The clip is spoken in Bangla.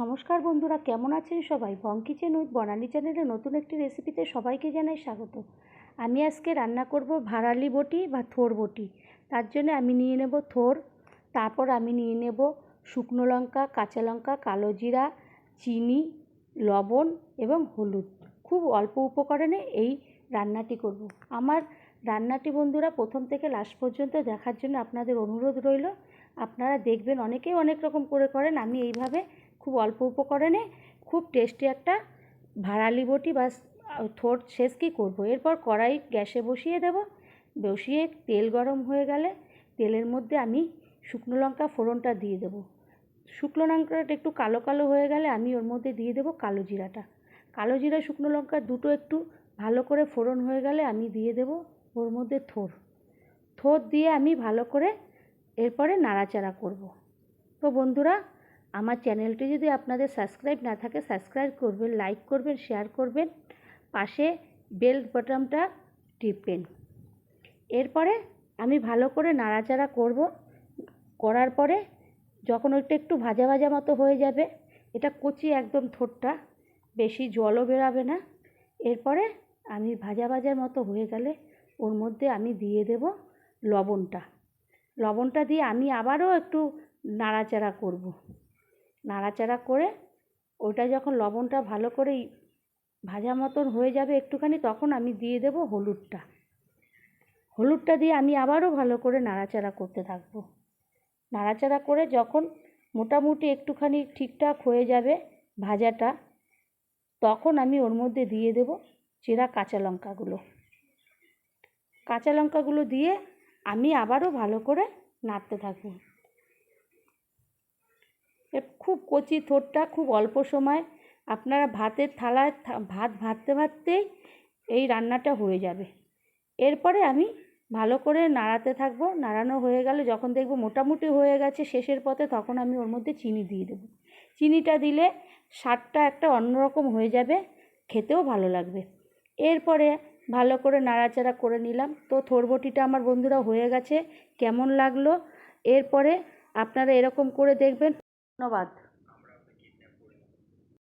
নমস্কার বন্ধুরা, কেমন আছেন সবাই? বং কিচেন উইথ বনানি চ্যানেলে নতুন একটি রেসিপিতে সবাইকে জানাই স্বাগত। আমি আজকে রান্না করব ভাড়ালি বটি বা থোর বটি। তার জন্য আমি নিয়ে নেব থোর, তারপর আমি নিয়ে নেব শুকনো লঙ্কা, কাঁচা লঙ্কা, কালো জিরা, চিনি, লবণ এবং হলুদ। খুব অল্প উপকরণে এই রান্নাটি করব। আমার রান্নাটি বন্ধুরা প্রথম থেকে লাস্ট পর্যন্ত দেখার জন্য আপনাদের অনুরোধ রইল। আপনারা দেখবেন অনেকেই অনেক রকম করে করেন, আমি এইভাবে খুব অল্প উপকরণে খুব টেস্টি একটা ভাড়ালি বটি বা থোট শেষকি করব? এরপর কড়াই গ্যাসে বসিয়ে দেব। বসিয়ে তেল গরম হয়ে গেলে তেলের মধ্যে আমি শুকনো লঙ্কা ফোড়নটা দিয়ে দেবো। শুকনো লঙ্কাটা একটু কালো কালো হয়ে গেলে আমি ওর মধ্যে দিয়ে দেবো কালো জিরাটা। কালো জিরা, শুকনো লঙ্কা দুটো একটু ভালো করে ফোড়ন হয়ে গেলে আমি দিয়ে দেব ওর মধ্যে থোর। থোর দিয়ে আমি ভালো করে এরপরে নাড়াচাড়া করব। তো বন্ধুরা আমার চ্যানেলটি যদি আপনাদের সাবস্ক্রাইব না থাকে, সাবস্ক্রাইব করবেন, লাইক করবেন, শেয়ার করবেন, পাশে বেল বাটনটা টিপবেন। এরপরে আমি ভালো করে নাড়াচাড়া করব। করার পরে যখন ওইটা একটু ভাজা ভাজা মতো হয়ে যাবে, এটা কচি একদম থোটটা বেশি জলও বেরাবে না। এরপরে আমি ভাজা ভাজার মতো হয়ে গেলে ওর মধ্যে আমি দিয়ে দেব লবণটা। লবণটা দিয়ে আমি আবারও একটু নাড়াচাড়া করব। নাড়াচাড়া করে ওটা যখন লবণটা ভালো করে ভাজা মতন হয়ে যাবে একটুখানি, তখন আমি দিয়ে দেবো হলুদটা। হলুদটা দিয়ে আমি আবারও ভালো করে নাড়াচাড়া করতে থাকব। নাড়াচাড়া করে যখন মোটামুটি একটুখানি ঠিকঠাক হয়ে যাবে ভাজাটা, তখন আমি ওর মধ্যে দিয়ে দেব চেরা কাঁচা লঙ্কাগুলো। কাঁচা লঙ্কাগুলো দিয়ে আমি আবারও ভালো করে নাড়তে থাকব। খুব কচি থোরটা, খুব অল্প সময়। আপনারা ভাতের থালায় ভাত ভাজতে ভাততেই এই রান্নাটা হয়ে যাবে। এরপরে আমি ভালো করে নাড়াতে থাকব। নাড়ানো হয়ে গেলে যখন দেখব মোটামুটি হয়ে গেছে শেষের পথে, তখন আমি ওর মধ্যে চিনি দিয়ে দেবো। চিনিটা দিলে স্বাদটা একটা অন্যরকম হয়ে যাবে, খেতেও ভালো লাগবে। এরপরে ভালো করে নাড়াচাড়া করে নিলাম। তো থোরবটিটা আমার বন্ধুরা হয়ে গেছে, কেমন লাগল? এরপরে আপনারা এরকম করে দেখবেন। ধন্যবাদ